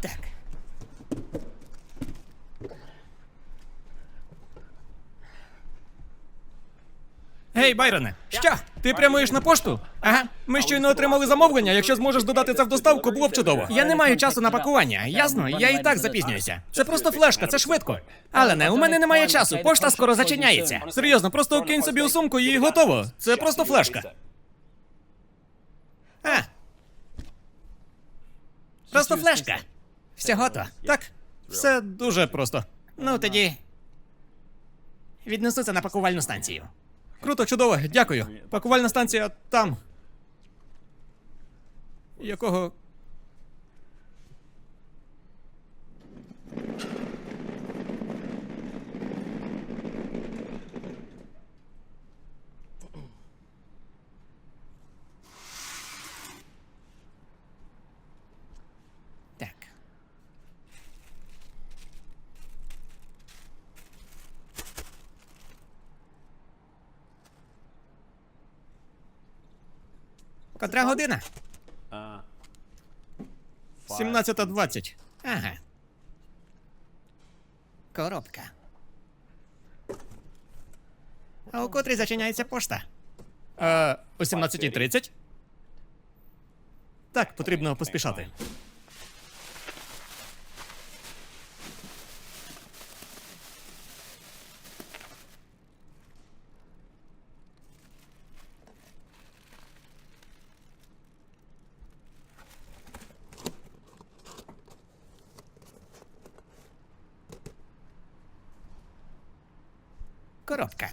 Так. Гей, Байроне, що? Ти прямуєш на пошту? Ага. Ми щойно отримали замовлення. Якщо зможеш додати це в доставку, було б чудово. Я не маю часу на пакування, ясно? Я і так запізнююся. Це просто флешка, це швидко. Але не, у мене немає часу, пошта скоро зачиняється. Серйозно, просто кинь собі у сумку і готово. Це просто флешка. А. Просто флешка. Всього то. Так, все дуже просто. Ну тоді. Віднесу це на пакувальну станцію. Круто, чудово, дякую. Пакувальна станція там. Якого. Так. Котра година? 17.20. Ага. Коробка. А у котрій зачиняється пошта? Е, о 17.30? Так, потрібно поспішати. Коробка.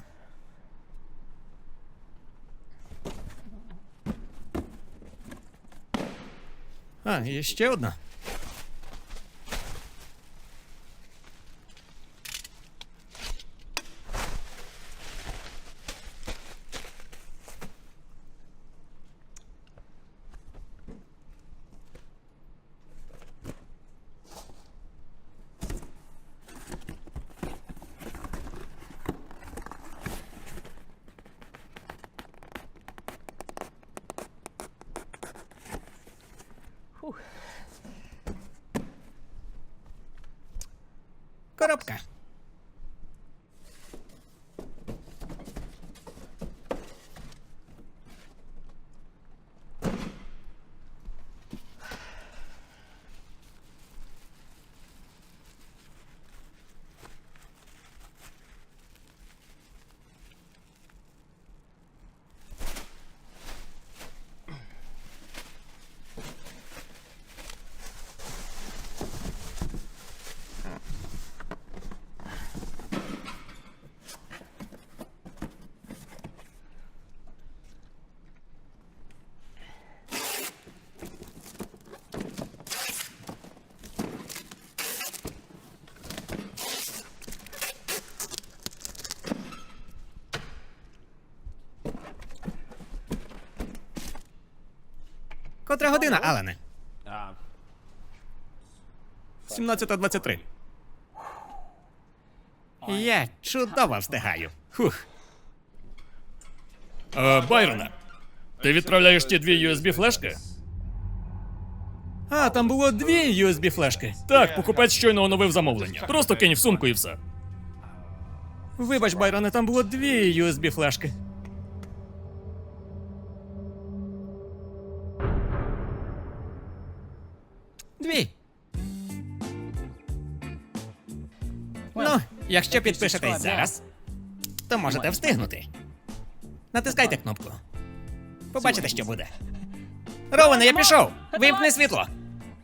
А, і para o cá. Котра година, Алене? 17.23. Я чудово встигаю. Фух. А, Байрона, ти відправляєш ті дві USB-флешки? А, там було дві USB-флешки. Так, покупець щойно оновив замовлення. Просто кинь в сумку і все. Вибач, Байроне, там було дві USB-флешки. Дві. Ну, якщо підпишетесь зараз, то можете встигнути. Натискайте кнопку. Побачите, що буде. Роване, я пішов! Вимкни світло!